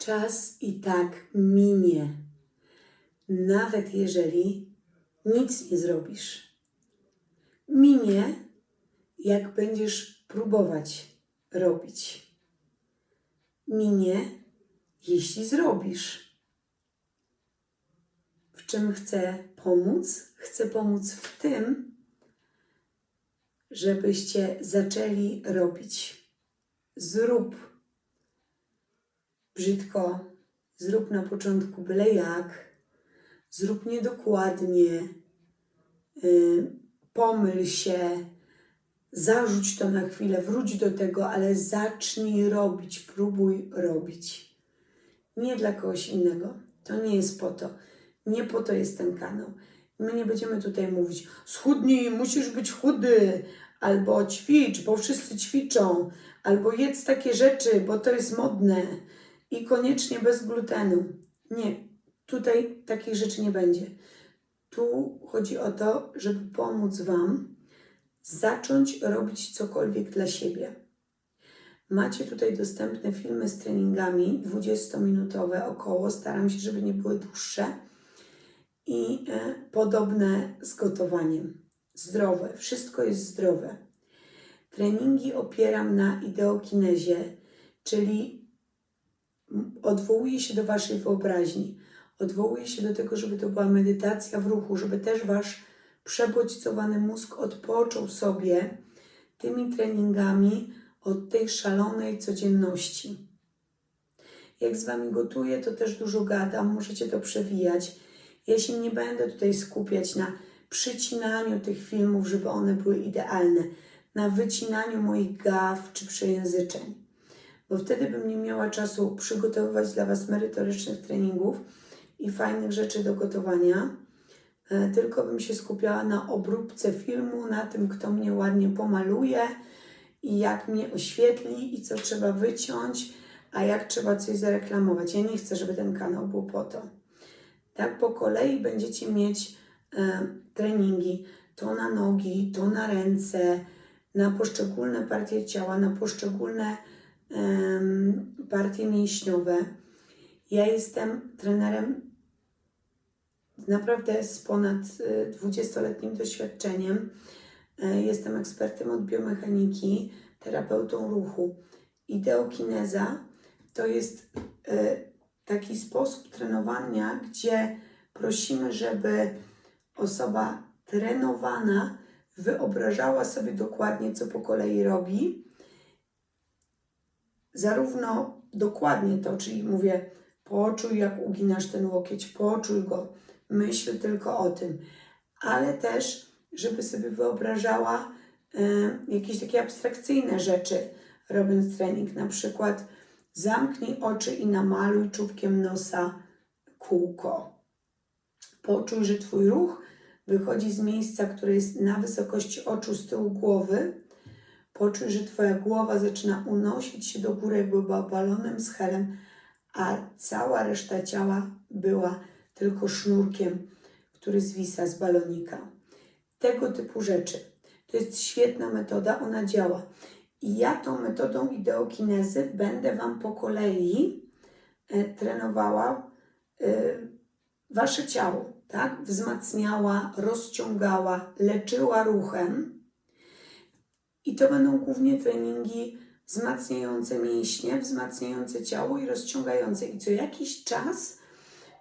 czas i tak minie, nawet jeżeli nic nie zrobisz. Minie, jak będziesz próbować robić. Minie, jeśli zrobisz. W czym chcę pomóc? Chcę pomóc w tym, żebyście zaczęli robić. Zrób brzydko, zrób na początku byle jak, zrób niedokładnie, yy, pomyl się, zarzuć to na chwilę, wróć do tego, ale zacznij robić, próbuj robić. Nie dla kogoś innego. To nie jest po to. Nie po to jest ten kanał. My nie będziemy tutaj mówić, schudnij, musisz być chudy, albo ćwicz, bo wszyscy ćwiczą, albo jedz takie rzeczy, bo to jest modne i koniecznie bez glutenu. Nie, tutaj takich rzeczy nie będzie. Tu chodzi o to, żeby pomóc Wam zacząć robić cokolwiek dla siebie. Macie tutaj dostępne filmy z treningami, 20-minutowe około, staram się, żeby nie były dłuższe i e, podobne z gotowaniem. Zdrowe, wszystko jest zdrowe. Treningi opieram na ideokinezie, czyli odwołuję się do Waszej wyobraźni, odwołuję się do tego, żeby to była medytacja w ruchu, żeby też Wasz przebodźcowany mózg odpoczął sobie tymi treningami od tej szalonej codzienności. Jak z Wami gotuję, to też dużo gadam, możecie to przewijać. Ja się nie będę tutaj skupiać na przycinaniu tych filmów, żeby one były idealne, na wycinaniu moich gaw czy przejęzyczeń, bo wtedy bym nie miała czasu przygotowywać dla Was merytorycznych treningów i fajnych rzeczy do gotowania, e, tylko bym się skupiała na obróbce filmu, na tym, kto mnie ładnie pomaluje i jak mnie oświetli i co trzeba wyciąć, a jak trzeba coś zareklamować. Ja nie chcę, żeby ten kanał był po to. Tak po kolei będziecie mieć e, treningi to na nogi, to na ręce, na poszczególne partie ciała, na poszczególne partie mięśniowe. Ja jestem trenerem naprawdę z ponad e, 20-letnim doświadczeniem. E, Jestem ekspertem od biomechaniki, terapeutą ruchu. Ideokineza to jest e, taki sposób trenowania, gdzie prosimy, żeby osoba trenowana wyobrażała sobie dokładnie, co po kolei robi. Zarówno dokładnie to, czyli mówię, poczuj, jak uginasz ten łokieć, poczuj go, myśl tylko o tym, ale też, żeby sobie wyobrażała e, jakieś takie abstrakcyjne rzeczy, robiąc trening, na przykład zamknij oczy i namaluj czubkiem nosa kółko. Poczuj, że Twój ruch wychodzi z miejsca, które jest na wysokości oczu z tyłu głowy. Poczuj, że Twoja głowa zaczyna unosić się do góry, jakby była balonem z helem, a cała reszta ciała była tylko sznurkiem, który zwisa z balonika. Tego typu rzeczy. To jest świetna metoda, ona działa. I ja tą metodą ideokinezy będę Wam po kolei e, trenowała e, Wasze ciało, tak? Wzmacniała, rozciągała, leczyła ruchem. I to będą głównie treningi wzmacniające mięśnie, wzmacniające ciało i rozciągające. I co jakiś czas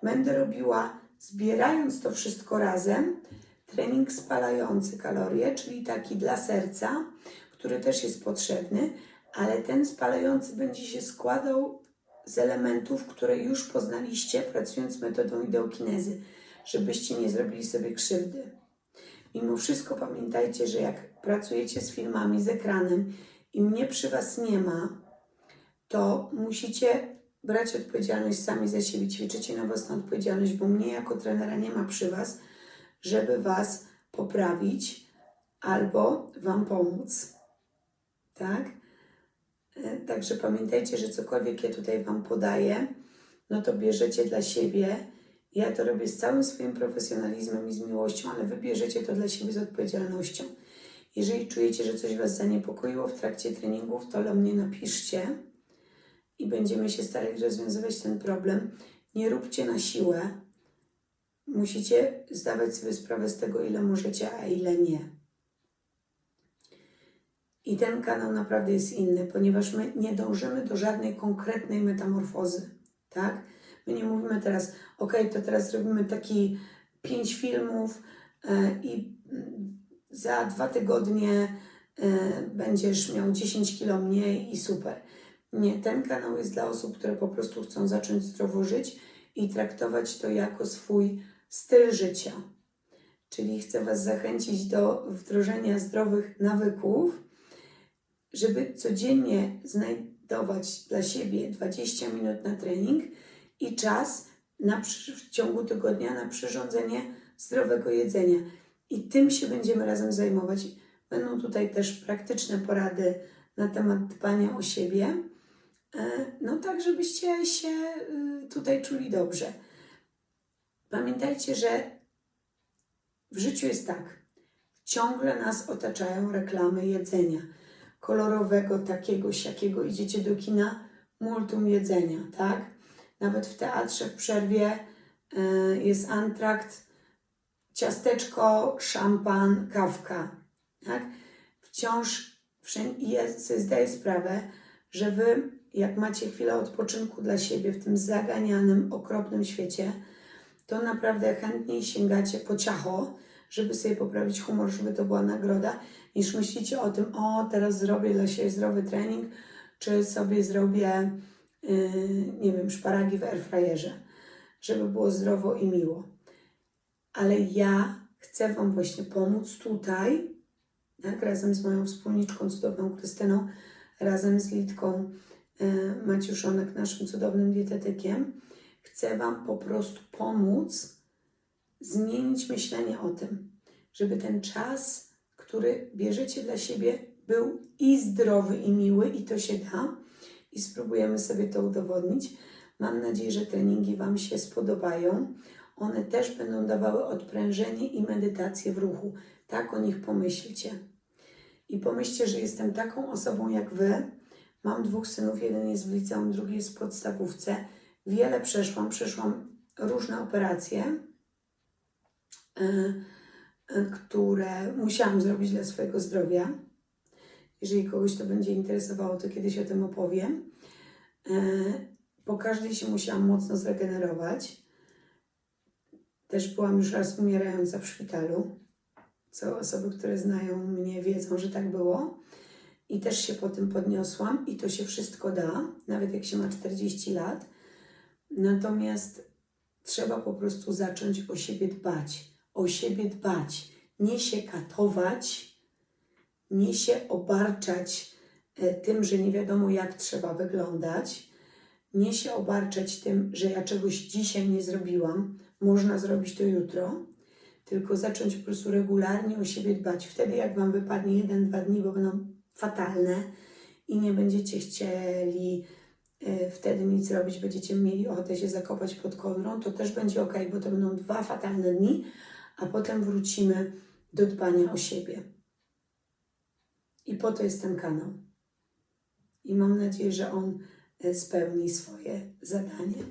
będę robiła, zbierając to wszystko razem, trening spalający kalorie, czyli taki dla serca, który też jest potrzebny, ale ten spalający będzie się składał z elementów, które już poznaliście pracując metodą ideokinezy, żebyście nie zrobili sobie krzywdy. Mimo wszystko pamiętajcie, że jak pracujecie z filmami, z ekranem i mnie przy Was nie ma, to musicie brać odpowiedzialność sami za siebie, ćwiczycie na własną odpowiedzialność, bo mnie jako trenera nie ma przy Was, żeby Was poprawić albo Wam pomóc. Tak? E, Także pamiętajcie, że cokolwiek ja tutaj Wam podaję, no to bierzecie dla siebie. Ja to robię z całym swoim profesjonalizmem i z miłością, ale Wy bierzecie to dla siebie z odpowiedzialnością. Jeżeli czujecie, że coś Was zaniepokoiło w trakcie treningów, to do mnie napiszcie i będziemy się starali rozwiązywać ten problem. Nie róbcie na siłę. Musicie zdawać sobie sprawę z tego, ile możecie, a ile nie. I ten kanał naprawdę jest inny, ponieważ my nie dążymy do żadnej konkretnej metamorfozy, tak? My nie mówimy teraz, ok, to teraz zrobimy taki pięć filmów e, i mm, za dwa tygodnie e, będziesz miał 10 kilo mniej i super. Nie, ten kanał jest dla osób, które po prostu chcą zacząć zdrowo żyć i traktować to jako swój styl życia. Czyli chcę Was zachęcić do wdrożenia zdrowych nawyków, żeby codziennie znajdować dla siebie 20 minut na trening i czas na, w ciągu tygodnia na przyrządzenie zdrowego jedzenia. I tym się będziemy razem zajmować. Będą tutaj też praktyczne porady na temat dbania o siebie, e, no tak, żebyście się y, tutaj czuli dobrze. Pamiętajcie, że w życiu jest tak. Ciągle nas otaczają reklamy jedzenia. Kolorowego, takiego, siakiego. Idziecie do kina, multum jedzenia, tak? Nawet w teatrze w przerwie e, jest antrakt, ciasteczko, szampan, kawka, tak? Wciąż sobie zdaję sprawę, że wy, jak macie chwilę odpoczynku dla siebie w tym zaganianym, okropnym świecie, to naprawdę chętniej sięgacie po ciacho, żeby sobie poprawić humor, żeby to była nagroda, niż myślicie o tym, o teraz zrobię dla siebie zdrowy trening, czy sobie zrobię, nie wiem, szparagi w airfryerze, żeby było zdrowo i miło. Ale ja chcę Wam właśnie pomóc tutaj, tak, razem z moją wspólniczką cudowną Krystyną, razem z Litką yy, Maciuszonek, naszym cudownym dietetykiem. Chcę Wam po prostu pomóc zmienić myślenie o tym, żeby ten czas, który bierzecie dla siebie, był i zdrowy, i miły, i to się da. I spróbujemy sobie to udowodnić. Mam nadzieję, że treningi Wam się spodobają. One też będą dawały odprężenie i medytację w ruchu. Tak o nich pomyślcie. I pomyślcie, że jestem taką osobą jak Wy. Mam dwóch synów, jeden jest w liceum, drugi jest w podstawówce. Wiele przeszłam, przeszłam różne operacje e, e, które musiałam zrobić dla swojego zdrowia. Jeżeli kogoś to będzie interesowało, to kiedyś o tym opowiem. E, Po każdej się musiałam mocno zregenerować. Też byłam już raz umierająca w szpitalu. Co osoby, które znają mnie, wiedzą, że tak było. I też się po tym podniosłam, i to się wszystko da, nawet jak się ma 40 lat. Natomiast trzeba po prostu zacząć o siebie dbać. O siebie dbać. Nie się katować, nie się obarczać e, tym, że nie wiadomo jak trzeba wyglądać, nie się obarczać tym, że ja czegoś dzisiaj nie zrobiłam, można zrobić to jutro, tylko zacząć po prostu regularnie o siebie dbać. Wtedy, jak Wam wypadnie jeden, dwa dni, bo będą fatalne i nie będziecie chcieli e, wtedy nic robić, będziecie mieli ochotę się zakopać pod kołdrą, to też będzie ok, bo to będą dwa fatalne dni, a potem wrócimy do dbania o siebie. I po to jest ten kanał. I mam nadzieję, że on e, spełni swoje zadanie.